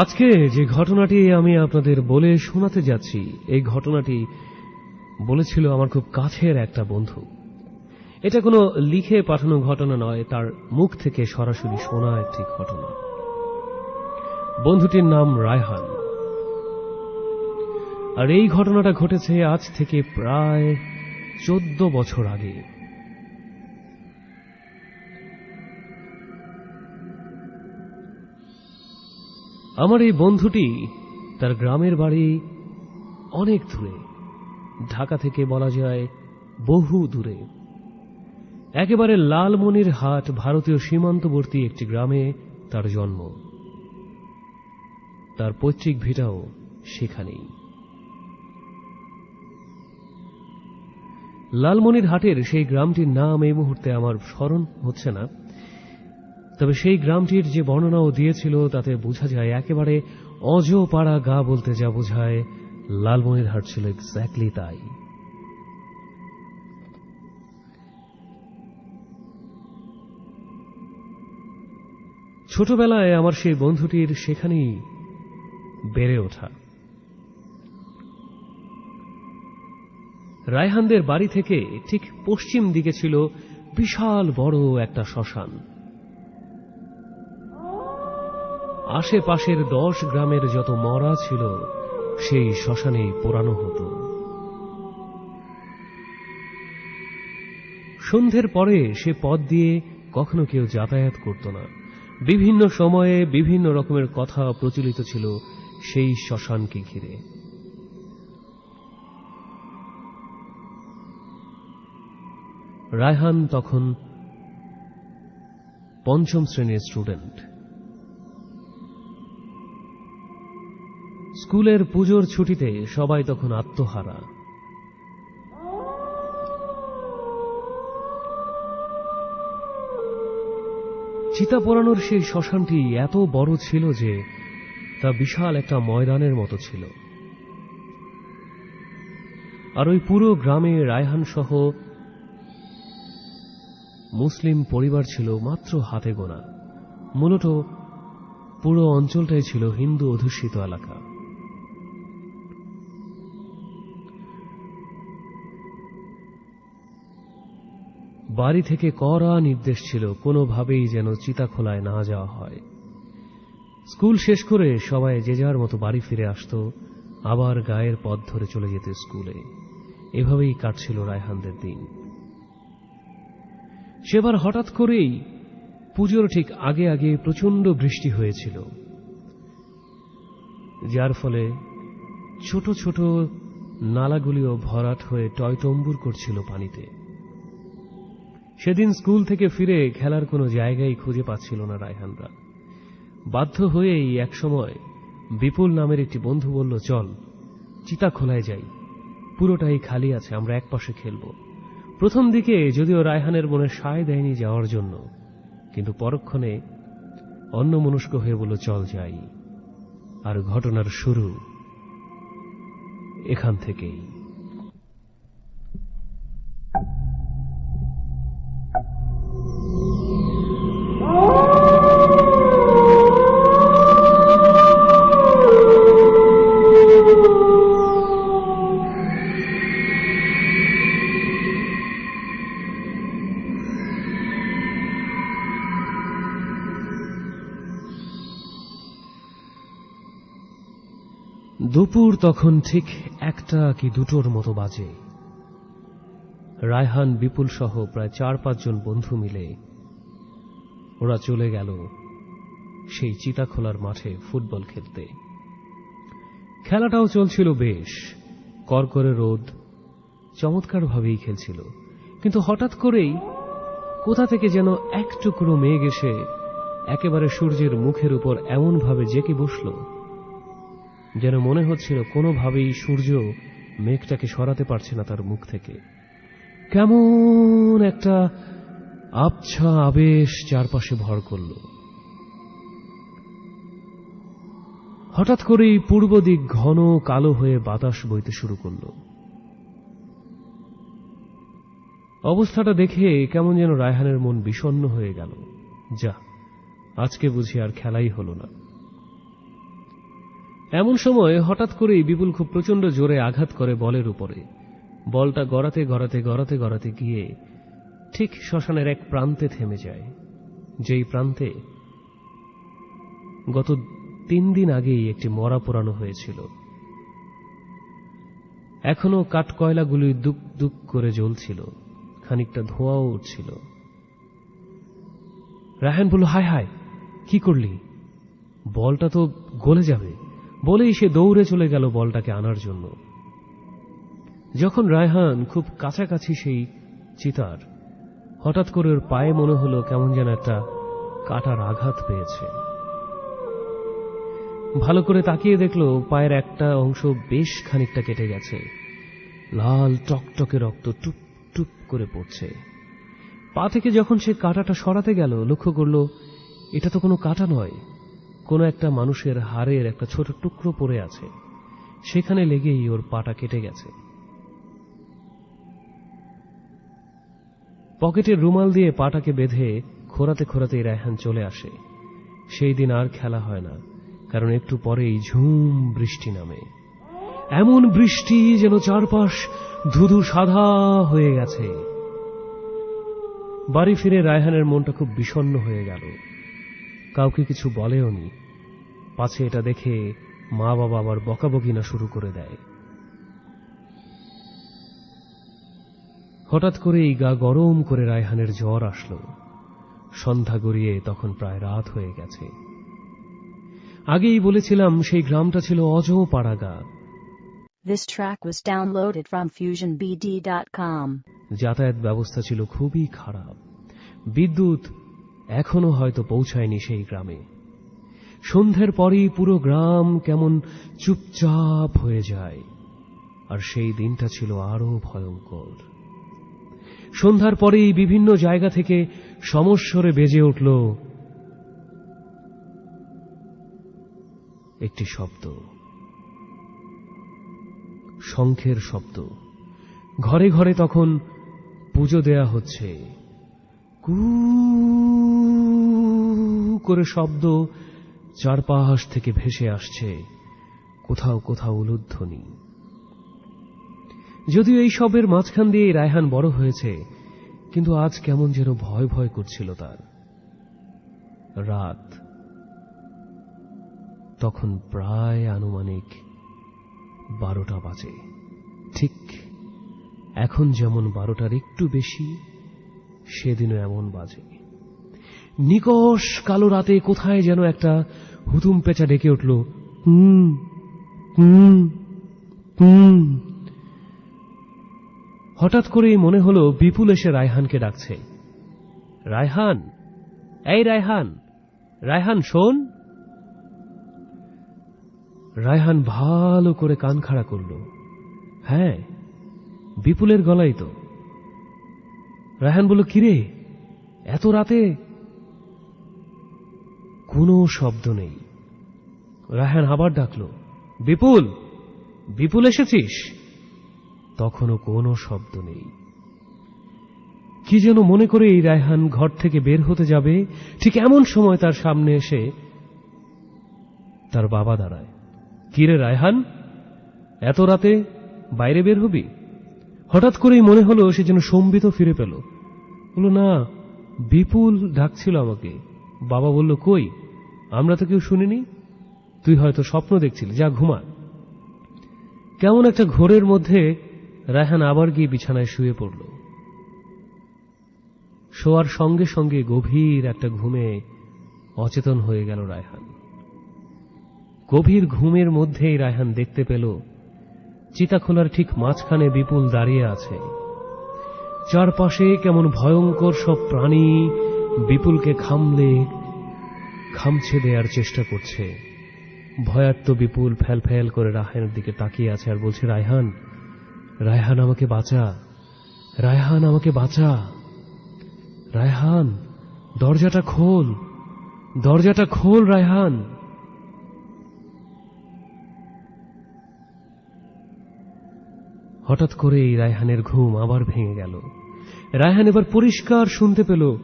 আজকে যে ঘটনাটি আমি আপনাদের বলে শোনাতে যাচ্ছি, এই ঘটনাটি বলেছিল আমার খুব কাছের একটা বন্ধু। এটা কোনো লিখে পাঠানো ঘটনা নয়, তার মুখ থেকে সরাসরি শোনা একটি ঘটনা। বন্ধুটির নাম রায়হান। আর এই ঘটনাটা ঘটেছে আজ থেকে প্রায় চোদ্দ বছর আগে। আমার এই বন্ধুটি তার গ্রামের বাড়ি অনেক দূরে, ঢাকা থেকে বলা যায় বহু দূরে। একেবারে লালমনির হাট ভারতীয় সীমান্তবর্তী একটি গ্রামে তার জন্ম। তার পৈতৃক ভিটাও সেখানেই। লালমনির হাটের সেই গ্রামটির নাম এই মুহূর্তে আমার স্মরণ হচ্ছে না। তবে সেই গ্রামটির যে বর্ণনাও দিয়েছিল, তাতে বোঝা যায় একেবারে অজপাড়া গা বলতে যা বোঝায়, লালমনির হাট ছিল এক্স্যাক্টলি তাই। ছোটবেলায় আমার সেই বন্ধুটির সেখানেই বেড়ে ওঠা। রায়হানদের বাড়ি থেকে ঠিক পশ্চিম দিকে ছিল বিশাল বড় একটা শ্মশান। আশেপাশের দশ গ্রামের যত মরা ছিল, সেই শ্মশানে পোড়ানো হতো। সন্ধ্যের পরে সে পথ দিয়ে কখনো কেউ যাতায়াত করত না। বিভিন্ন সময়ে বিভিন্ন রকমের কথা প্রচলিত ছিল সেই শ্মশানকে ঘিরে। রায়হান তখন পঞ্চম শ্রেণির স্টুডেন্ট। স্কুলের পুজোর ছুটিতে সবাই তখন আত্মহারা। চিতা পোড়ানোর সেই শ্মশানটি এত বড় ছিল যে তা বিশাল একটা ময়দানের মতো ছিল। আর ওই পুরো গ্রামে রায়হান সহ মুসলিম পরিবার ছিল মাত্র হাতে গোনা। মূলত পুরো অঞ্চলটাই ছিল হিন্দু অধ্যুষিত এলাকা। বাড়ি থেকে কড়া নির্দেশ ছিল, কোনোভাবেই যেন চিতাখোলায় না যাওয়া হয়। স্কুল শেষ করে সবাই যে যার মতো বাড়ি ফিরে আসত, আবার গায়ের পথ ধরে চলে যেত স্কুলে। এভাবেই কাটছিল রায়হানদের দিন। সেবার হঠাৎ করেই পুজোর ঠিক আগে আগে প্রচণ্ড বৃষ্টি হয়েছিল। যার ফলে ছোট ছোট নালাগুলিও ভরাট হয়ে টয়টম্বুর করছিল পানিতে। সেদিন স্কুল থেকে ফিরে খেলার কোনো জায়গায় খুঁজে পাচ্ছিল না রায়হানরা। বাধ্য হয়েই একসময় বিপুল নামের একটি বন্ধু বলল, চল, চিতা খোলায় যাই। পুরোটাই খালি আছে, আমরা একপাশে খেলব। প্রথম দিকে যদিও রায়হানের মনে সায় দেয়নি যাওয়ার জন্য, কিন্তু পরক্ষণে অন্য মনস্ক হয়ে বলল, চল যাই। আর ঘটনার শুরু এখান থেকেই। দুপুর তখন ঠিক একটা কি দুটোর মতো বাজে। রায়হান বিপুল সহ প্রায় চার পাঁচজন বন্ধু মিলে ওরা চলে গেল সেই চিতাখোলার মাঠে ফুটবল খেলতে। খেলাটাও চলছিল বেশ। করকরে রোদ চমৎকারভাবেই খেলছিল। কিন্তু হঠাৎ করেই কোথা থেকে যেন এক টুকরো মেঘ এসে একেবারে সূর্যের মুখের উপর এমনভাবে জেকে বসল, যেন মনে হচ্ছিল কোনোভাবেই সূর্য মেঘটাকে সরাতে পারছে না তার মুখ থেকে। কেমন একটা আবছা আবেশ চারপাশে ভর করল। হঠাৎ করেই পূর্ব দিক ঘন কালো হয়ে বাতাস বইতে শুরু করল। অবস্থাটা দেখে কেমন যেন রায়হানের মন বিষণ্ণ হয়ে গেল। যা, আজকে বুঝি আর খেলাই হল না। এমন সময় হঠাৎ করেই বিপুল খুব প্রচণ্ড জোরে আঘাত করে বলের উপরে। বলটা গড়াতে গড়াতে গড়াতে গড়াতে গিয়ে ঠিক শ্মশানের এক প্রান্তে থেমে যায়, যেই প্রান্তে গত তিন দিন আগেই একটি মরা পোড়ানো হয়েছিল। এখনও কাঠকয়লাগুলি দুক দুক করে জ্বলছিল, খানিকটা ধোঁয়াও উঠছিল। রায়হান বলল, হায় হায়, কি করলি? বলটা তো গলে যাবে। বলেই সে দৌড়ে চলে গেল বলটাকে আনার জন্য। যখন রায়হান খুব কাছাকাছি সেই চিতার হঠাৎ করে ওর পায়ে মনে হলো কেমন যেন একটা কাটার আঘাত পেয়েছে। ভালো করে তাকিয়ে দেখল পায়ের একটা অংশ বেশ খানিকটা কেটে গেছে। লাল টকটকে রক্ত টুপ টুপ করে পড়ছে। পা থেকে যখন সে কাঁটাটা সরাতে গেল, লক্ষ্য করল এটা তো কোনো কাটা নয়, কোনো একটা মানুষের হাড়ের একটা ছোট টুকরো পড়ে আছে। সেখানে লেগেই ওর পাটা কেটে গেছে। পকেটের রুমাল দিয়ে পাটাকে বেঁধে খোরাতে খোরাতে রায়হান চলে আসে। সেই দিন আর খেলা হয় না, কারণ একটু পরেই ঝুম বৃষ্টি নামে। এমন বৃষ্টি যেন চারপাশ ধুধু সাদা হয়ে গেছে। বাড়ি ফিরে রায়হানের মনটা খুব বিষণ্ণ হয়ে গেল। কাউকে কিছু বলেওনি। পাছে এটা দেখে মা বাবা আবার বকাবকি না শুরু করে দেয়। হঠাৎ করেই গা গরম করে রায়হানের জ্বর আসলো। সন্ধ্যা গড়িয়ে তখন প্রায় রাত হয়ে গেছে। আগেই বলেছিলাম সেই গ্রামটা ছিল অজপাড়া গা This track was downloaded from FusionBD.com. যাতায়াত ব্যবস্থা ছিল খুবই খারাপ। বিদ্যুৎ এখনও হয়তো পৌঁছায়নি সেই গ্রামে। সন্ধ্যের পরই পুরো গ্রাম কেমন চুপচাপ হয়ে যায়। আর সেই দিনটা ছিল আরও ভয়ঙ্কর। সন্ধ্যার পরেই বিভিন্ন জায়গা থেকে সমস্বরে বেজে উঠল একটি শব্দ। শঙ্খের শব্দ। ঘরে ঘরে তখন পুজো দেয়া হচ্ছে। কু করে শব্দ চারপাশ থেকে ভেসে আসছে। কোথাও কোথাও উলুধ্বনি। যদিও এই সবের মাঝখান দিয়ে রায়হান বড় হয়েছে, কিন্তু আজ কেমন যেন ভয় ভয় করছিল তার। রাত। তখন প্রায় আনুমানিক বারোটা বাজে। ঠিক এখন যেমন বারোটার একটু বেশি, সেদিনও এমন বাজে। নিকষ কালো রাতে কোথায় যেন একটা হুতুম পেঁচা ডেকে উঠল, হুম হুম হুম হঠাৎ করেই মনে হলো বিপুল এসে রায়হানকে ডাকছে। রায়হান? এই রায়হান! রায়হান, শোন! রায়হান ভালো করে কান খাড়া করল। হ্যাঁ বিপুলের গলাই তো। রায়হান বলল, কিরে, এত রাতে? কোনো শব্দ নেই। রায়হান আবার ডাকল, বিপুল বিপুল এসেছিস? তখনও কোনো শব্দ নেই। কি যেন মনে করে এই রায়হান ঘর থেকে বের হতে যাবে, ঠিক এমন সময় তার সামনে এসে তার বাবা দাঁড়ায়। কিরে রায়হান, এত রাতে বাইরে বের হবি? হঠাৎ করেই মনে হলো সে যেন সম্বিত ফিরে পেল। বলল, না, বিপুল ডাকছিল আমাকে। বাবা বলল, কই, আমরা তো কেউ শুনিনি। তুই হয়তো স্বপ্ন দেখছিলি, যা ঘুমা। কেমন একটা ঘোরের মধ্যে রায়হান আবার গিয়ে বিছানায় শুয়ে পড়ল। শোয়ার সঙ্গে সঙ্গে গভীর একটা ঘুমে অচেতন হয়ে গেল রায়হান। গভীর ঘুমের মধ্যেই রায়হান দেখতে পেল, চিতাখোলার ঠিক মাঝখানে বিপুল দাঁড়িয়ে আছে। চারপাশে কেমন ভয়ঙ্কর সব প্রাণী বিপুলকে খামলে খামছে দেওয়ার চেষ্টা করছে। ভয়ার্ত বিপুল ফ্যাল ফ্যাল করে রায়হানের দিকে তাকিয়ে আছে আর বলছে, রায়হান রায়হান আমাকে বাঁচা। রায়হান আমাকে বাঁচা। রায়হান, দরজাটা খোল। দরজাটা খোল, রায়হান। হঠাৎ করেই রায়হানের ঘুম আবার ভেঙে গেল। রায়হান এবার পরিষ্কার শুনতে পেল।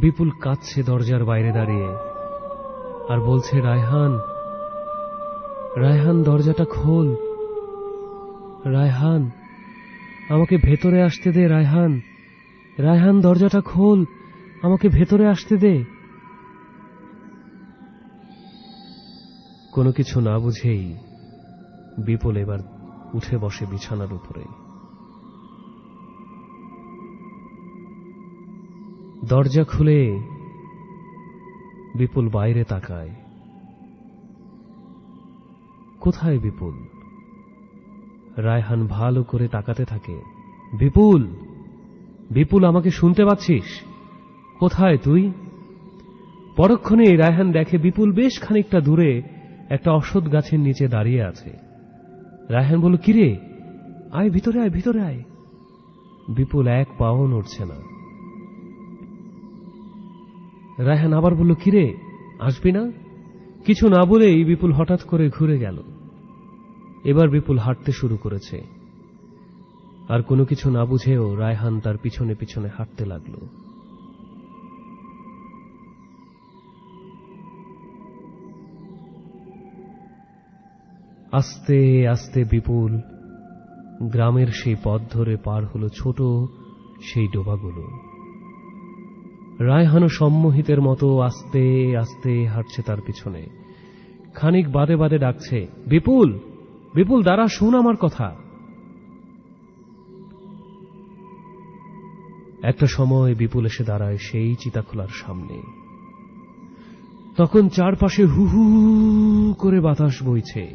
বিপুল কাঁদছে দরজার বাইরে দাঁড়িয়ে। আর বলছে, রায়হান রায়হান, দরজাটা খোল। রায়হান, আমাকে ভেতরে আসতে দে রায়হান। রায়হান, দরজাটা খোল, আমাকে ভেতরে আসতে দে। কোনো কিছু না বুঝেই বিপুল এবার উঠে বসে বিছানার উপরে। দরজা খুলে বিপুল বাইরে তাকায়। কোথায় বিপুল? রায়হান ভালো করে তাকাতে থাকে। বিপুল! বিপুল, আমাকে শুনতে পাচ্ছিস? কোথায় তুই? পরক্ষণে রায়হান দেখে বিপুল বেশ খানিকটা দূরে একটা অসৎ গাছের নিচে দাঁড়িয়ে আছে। রায়হান বলল, কিরে? আয় ভিতরে আয় ভিতরে আয়। বিপুল এক পাও নড়ছে না। রায়হান আবার বলল, কিরে, আসবি না? কিছু না বলেই বিপুল হঠাৎ করে ঘুরে গেল। এবার বিপুল হাঁটতে শুরু করেছে। আর কোনো কিছু না বুঝেও রায়হান তার পিছনে পিছনে হাঁটতে লাগল। আস্তে আস্তে বিপুল গ্রামের সেই পথ ধরে পার হলো ছোট সেই ডোবাগুলো। রায়হানও সম্মোহিতের মতো আস্তে আস্তে হাঁটছে তার পিছনে। খানিক বাদে বাদে ডাকছে, বিপুল! বিপুল দাঁড়া শোন আমার কথা। একটা সময় বিপুল এসে দাঁড়ায় সেই চিতাখোলার সামনে। তখন চারপাশে হু হু করে বাতাস বইছে।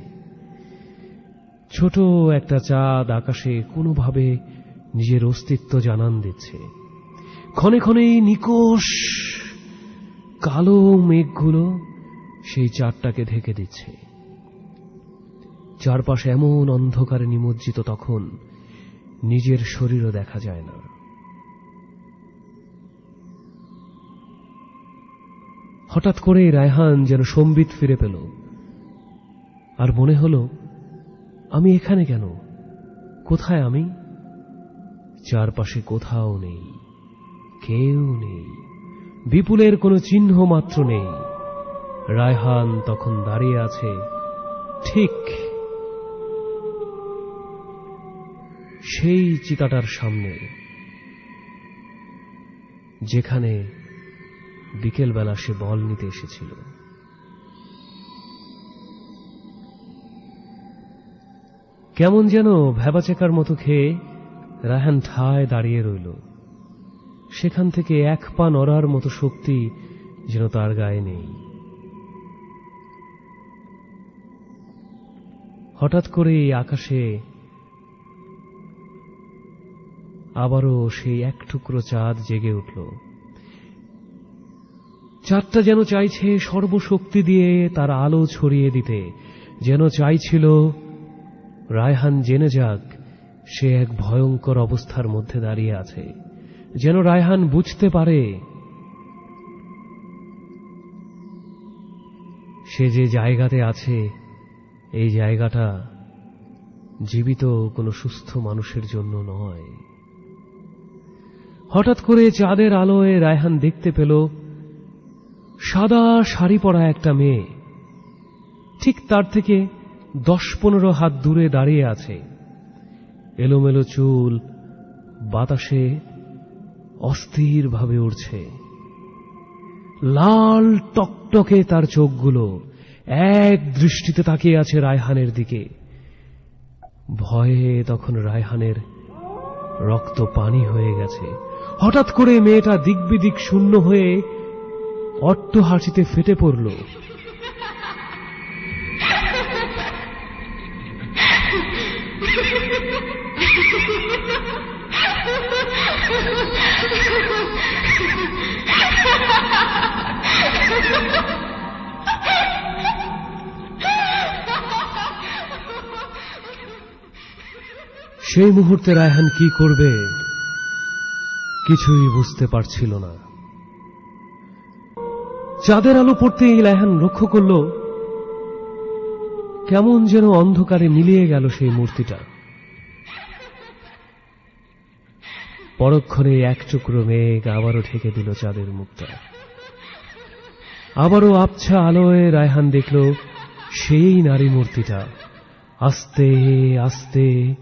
ছোট একটা চাঁদ আকাশে কোনোভাবে নিজের অস্তিত্ব জানান দিচ্ছে। ক্ষণে ক্ষণেই নিকোষ কালো মেঘগুলো সেই চাঁদটাকে ঢেকে দিচ্ছে। চারপাশে এমন অন্ধকারে নিমজ্জিত তখন নিজের শরীরও দেখা যায় না। হঠাৎ করে রায়হান যেন সম্বিত ফিরে পেল আর মনে হল, আমি এখানে কেন? কোথায় আমি? চারপাশে কোথাও নেই, কেউ নেই, বিপুলের কোনো চিহ্ন মাত্র নেই। রায়হান তখন দাঁড়িয়ে আছে ঠিক সেই চিতাটার সামনে, যেখানে বিকেলবেলা সে বল নিতে এসেছিল। কেমন যেন ভ্যাবাচেকার মতো খেয়ে রাহান ঠায় দাঁড়িয়ে রইল। সেখান থেকে এক পা নড়ার মতো শক্তি যেন তার গায়ে নেই। হঠাৎ করে আকাশে আবারও সেই এক টুকরো চাঁদ জেগে উঠল। চাঁদটা যেন চাইছে সর্বশক্তি দিয়ে তার আলো ছড়িয়ে দিতে, যেন চাইছিল, রায়হান জেনে যাক, সে এক ভয়ঙ্কর অবস্থার মধ্যে দাঁড়িয়ে আছে। যেন রায়হান বুঝতে পারে, সে যে জায়গাতে আছে, এই জায়গাটা জীবিত কোনো সুস্থ মানুষের জন্য নয়। হঠাৎ করে চাঁদের আলোয় রায়হান দেখতে পেল সাদা শাড়ি পরা একটা মেয়ে। ঠিক তার থেকে দশ পনেরো হাত দূরে দাঁড়িয়ে আছে। এলোমেলো চুল, বাতাসে অস্থিরভাবে উড়ছে। লাল টকটকে তার চোখগুলো, এক দৃষ্টিতে তাকিয়ে আছে রায়হানের দিকে। ভয়ে তখন রায়হানের রক্ত পানি হয়ে গেছে। হঠাৎ করে মেয়েটা দিকবিদিক শূন্য হয়ে অট্টহাসিতে ফেটে পড়ল। সেই মুহূর্তে রায়হান কি করবে? কিছুই বুঝতে পারছিল না। চাঁদের আলো পড়তেই রায়হান লক্ষ্য করল, কেমন যেন অন্ধকারে মিলিয়ে গেল সেই মূর্তিটা। পরক্ষণে এক টুকরো মেঘ আবারও ঢেকে দিল চাঁদের মুখটা। আবারও আবছা আলোয় রায়হান দেখল সেই নারী মূর্তিটা। আস্তে আস্তে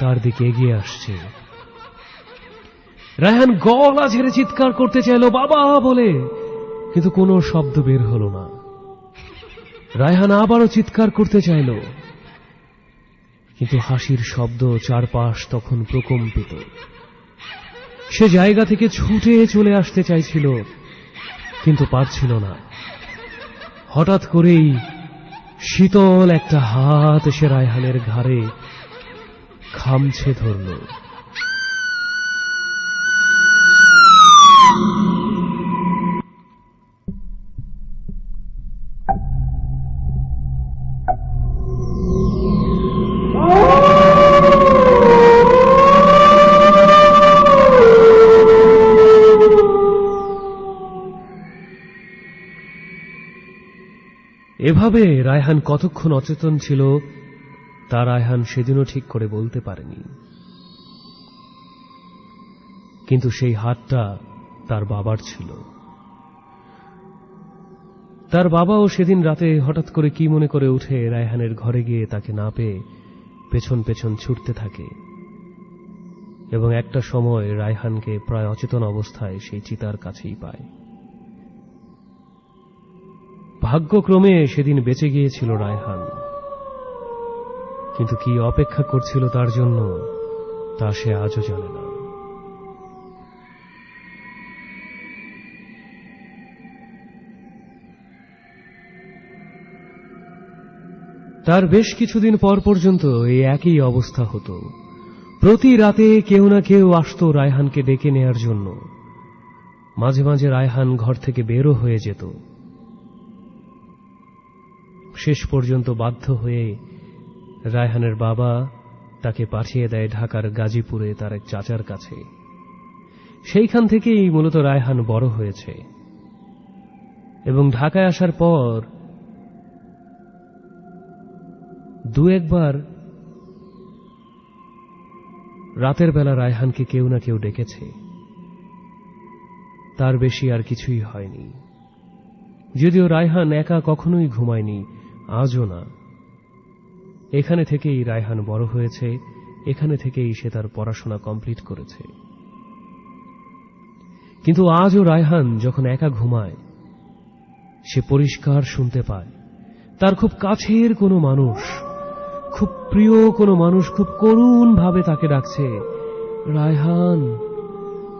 তার দিকে এগিয়ে আসছে। রায়হান গলা ঝেড়ে চিৎকার করতে চাইল, বাবা, বলে। কিন্তু কোনো শব্দ বের হলো না। রায়হান আবারও চিৎকার করতে চাইল। কিন্তু হাসির শব্দ চারপাশ তখন প্রকম্পিত। সে জায়গা থেকে ছুটে চলে আসতে চাইছিল, কিন্তু পারছিল না। হঠাৎ করেই শীতল একটা হাত এসে রায়হানের ঘাড়ে খামছে ধরল। এভাবে রায়হান কতক্ষণ অচেতন ছিল, তা রায়হান সেদিনও ঠিক করে বলতে পারেনি। কিন্তু সেই হাতটা তার বাবার ছিল। তার বাবাও সেদিন রাতে হঠাৎ করে কি মনে করে উঠে রায়হানের ঘরে গিয়ে তাকে না পেয়ে পেছন পেছন ছুটতে থাকে। এবং একটা সময় রায়হানকে প্রায় অচেতন অবস্থায় সেই চিতার কাছেই পায়। ভাগ্যক্রমে সেদিন বেঁচে গিয়েছিল রায়হান। কিন্তু কি অপেক্ষা করছিল তার জন্য, তা সে আজও জানে না। তার বেশ কিছুদিন পর পর্যন্ত এই একই অবস্থা হতো। প্রতি রাতে কেউ না কেউ আসত রায়হানকে ডেকে নেয়ার জন্য। মাঝে মাঝে রায়হান ঘর থেকে বেরো হয়ে যেত। শেষ পর্যন্ত বাধ্য হয়ে রায়হানের বাবা তাকে পাঠিয়ে দেয় ঢাকার গাজীপুরে তার এক চাচার কাছে। সেইখান থেকেই মূলত রায়হান বড় হয়েছে। এবং ঢাকায় আসার পর দু একবার রাতের বেলা রায়হানকে কেউ না কেউ ডেকেছে। তার বেশি আর কিছুই হয়নি। যদিও রায়হান একা কখনোই ঘুমায়নি, আজও না। এখানে থেকেই রায়হান বড় হয়েছে, এখানে থেকেই সে তার পড়াশোনা কমপ্লিট করেছে। কিন্তু আজও রায়হান যখন একা ঘুমায়, সে পরিষ্কার শুনতে পায়। তার খুব কাছের কোনো মানুষ খুব প্রিয় কোনো মানুষ খুব করুণ ভাবে তাকে ডাকছে। রায়হান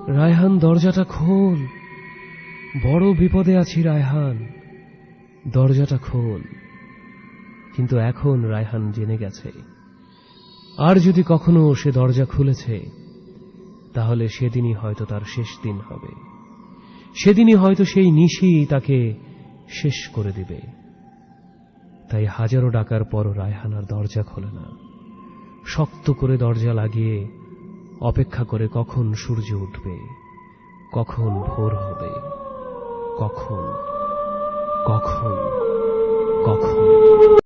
রায়হান, দরজাটা খোল। বড় বিপদে আছি রায়হান। দরজাটা খোল। কিন্তু এখন রায়হান জেনে গেছে। আর যদি কখনো সে দরজা খুলেছে, তাহলে সেদিনই হয়তো তার শেষ দিন হবে। সেদিনই হয়তো সেই নিশি তাকে শেষ করে দিবে। তাই হাজারো ডাকার পর রায়হানার দরজা খোলে না। শক্ত করে দরজা লাগিয়ে অপেক্ষা করে কখন সূর্য উঠবে, কখন ভোর হবে, কখন কখন কখন।